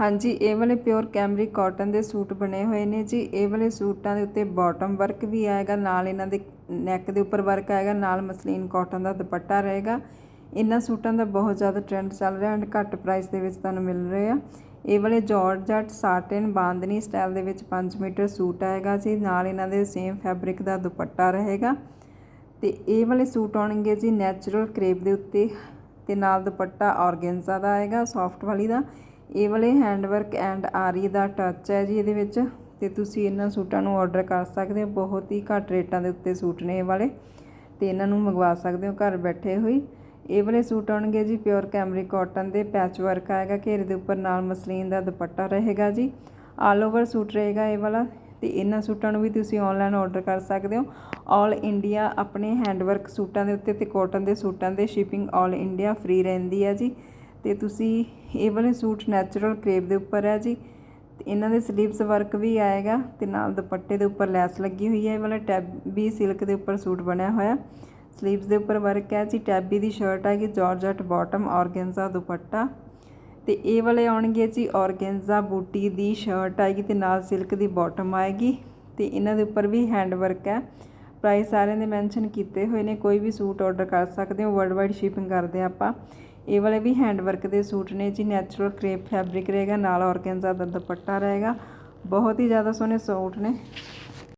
ਹਾਂਜੀ, ਇਹ ਵਾਲੇ ਪਿਓਰ ਕੈਮਰਿਕ ਕਾਟਨ ਦੇ ਸੂਟ ਬਣੇ ਹੋਏ ਨੇ ਜੀ। ਇਹ ਵਾਲੇ ਸੂਟਾਂ ਦੇ ਉੱਤੇ ਬਾਟਮ ਵਰਕ ਵੀ ਆਏਗਾ, ਨਾਲ ਇਹਨਾਂ ਦੇ ਨੈਕ ਦੇ ਉੱਪਰ ਵਰਕ ਆਏਗਾ, ਨਾਲ ਮਸਲੀਨ ਕਾਟਨ ਦਾ ਦੁਪੱਟਾ ਰਹੇਗਾ। ਇਹਨਾਂ ਸੂਟਾਂ ਦਾ ਬਹੁਤ ਜ਼ਿਆਦਾ ਟ੍ਰੈਂਡ ਚੱਲ ਰਿਹਾ ਐਂਡ ਘੱਟ ਪ੍ਰਾਈਸ ਦੇ ਵਿੱਚ ਤੁਹਾਨੂੰ ਮਿਲ ਰਹੇ ਆ। ਇਹ ਵਾਲੇ ਜਾਰਜਟ ਸਾਟਨ ਬਾਂਦਨੀ ਸਟਾਈਲ ਦੇ ਵਿੱਚ 5 ਮੀਟਰ ਸੂਟ ਆਏਗਾ ਜੀ। ਨਾਲ ਇਹਨਾਂ ਦੇ ਸੇਮ ਫੈਬਰਿਕ ਦਾ ਦੁਪੱਟਾ ਰਹੇਗਾ। ਤੇ ਇਹ ਵਾਲੇ ਸੂਟ ਆਉਣਗੇ ਜੀ ਨੈਚੁਰਲ ਕਰੇਪ ਦੇ ਉੱਤੇ ਤੇ ਨਾਲ ਦੁਪੱਟਾ ਔਰਗੈਂਜ਼ਾ ਦਾ ਆਏਗਾ ਸੌਫਟ ਵਾਲੀ ਦਾ। ਇਹ ਵਾਲੇ ਹੈਂਡਵਰਕ ਐਂਡ ਆਰੀ ਦਾ ਟੱਚ ਹੈ ਜੀ ਇਹਦੇ ਵਿੱਚ ਤੇ ਤੁਸੀਂ ਇਹਨਾਂ ਸੂਟਾਂ ਨੂੰ ਆਰਡਰ ਕਰ ਸਕਦੇ ਹੋ। ਬਹੁਤ ਹੀ ਘੱਟ ਰੇਟਾਂ ਦੇ ਉੱਤੇ ਸੂਟ ਨੇ ਇਹ ਵਾਲੇ ਤੇ ਇਹਨਾਂ ਨੂੰ ਮੰਗਵਾ ਸਕਦੇ ਹੋ ਘਰ ਬੈਠੇ ਹੋਈ। ਇਹ ਵਾਲੇ ਸੂਟ ਆਉਣਗੇ ਜੀ ਪਿਓਰ ਕੈਮਰੀ ਕਾਟਨ ਦੇ ਪੈਚ ਵਰਕ ਆਏਗਾ, ਘੇਰੇ ਦੇ ਉੱਪਰ ਨਾਲ ਮਸਲੀਨ ਦਾ ਦੁਪੱਟਾ ਰਹੇਗਾ ਜੀ। ਆਲ ਓਵਰ ਸੂਟ ਰਹੇਗਾ ਇਹ ਵਾਲਾ ਤੇ ਇਹਨਾਂ ਸੂਟਾਂ ਨੂੰ ਵੀ ਤੁਸੀਂ ਆਨਲਾਈਨ ਆਰਡਰ ਕਰ ਸਕਦੇ ਹੋ। ਆਲ ਇੰਡੀਆ ਆਪਣੇ ਹੈਂਡਵਰਕ ਸੂਟਾਂ ਦੇ ਉੱਤੇ ਤੇ ਕਾਟਨ ਦੇ ਸੂਟਾਂ ਦੇ ਸ਼ਿਪਿੰਗ ਆਲ ਇੰਡੀਆ ਫ੍ਰੀ ਰਹਿੰਦੀ ਹੈ ਜੀ। ਅਤੇ ਤੁਸੀਂ ਇਹ ਵਾਲੇ ਸੂਟ ਨੈਚੁਰਲ ਕਰੇਪ ਦੇ ਉੱਪਰ ਹੈ ਜੀ। ਤੇ ਇਹਨਾਂ ਦੇ ਸਲੀਵਸ ਵਰਕ ਵੀ ਆਏਗਾ ਤੇ ਨਾਲ ਦੁਪੱਟੇ ਦੇ ਉੱਪਰ ਲੈਸ ਲੱਗੀ ਹੋਈ ਹੈ। ਇਹ ਵਾਲਾ ਟੈਬੀ ਸਿਲਕ ਦੇ ਉੱਪਰ ਸੂਟ ਬਣਿਆ ਹੋਇਆ। ਸਲੀਵਸ ਦੇ ਉੱਪਰ ਵਰਕ ਹੈ ਜੀ। ਟੈਬੀ ਦੀ ਸ਼ਰਟ ਹੈਗੀ ਜਾਰਜਟ ਬਾਟਮ ਔਰਗੈਂਜ਼ਾ ਦੁਪੱਟਾ। ਤੇ ਇਹ ਵਾਲੇ ਆਉਣਗੇ ਜੀ ਔਰਗੈਂਜ਼ਾ ਬੂਟੀ ਦੀ ਸ਼ਰਟ ਆਏਗੀ ਤੇ ਨਾਲ ਸਿਲਕ ਦੀ ਬਾਟਮ ਆਏਗੀ। ਤੇ ਇਹਨਾਂ ਦੇ ਉੱਪਰ ਵੀ ਹੈਂਡ ਵਰਕ ਹੈ। ਪ੍ਰਾਈਸ ਸਾਰਿਆਂ ਦੇ ਮੈਂਸ਼ਨ ਕੀਤੇ ਹੋਏ ਨੇ। ਕੋਈ ਵੀ ਸੂਟ ਆਰਡਰ ਕਰ ਸਕਦੇ ਹੋ। ਵਰਲਡ ਵਾਈਡ ਸ਼ਿਪਿੰਗ ਕਰਦੇ ਆ ਆਪਾਂ। ਇਹ ਵਾਲੇ ਵੀ ਹੈਂਡ ਵਰਕ ਦੇ ਸੂਟ ਨੇ ਜੀ ਨੈਚੁਰਲ ਕਰੇਪ ਫੈਬਰਿਕ ਰਹੇਗਾ, ਨਾਲ ਔਰਗੈਂਜ਼ਾ ਦਾ ਦੁਪੱਟਾ ਰਹੇਗਾ। ਬਹੁਤ ਹੀ ਜ਼ਿਆਦਾ ਸੋਹਣੇ ਸੂਟ ਨੇ।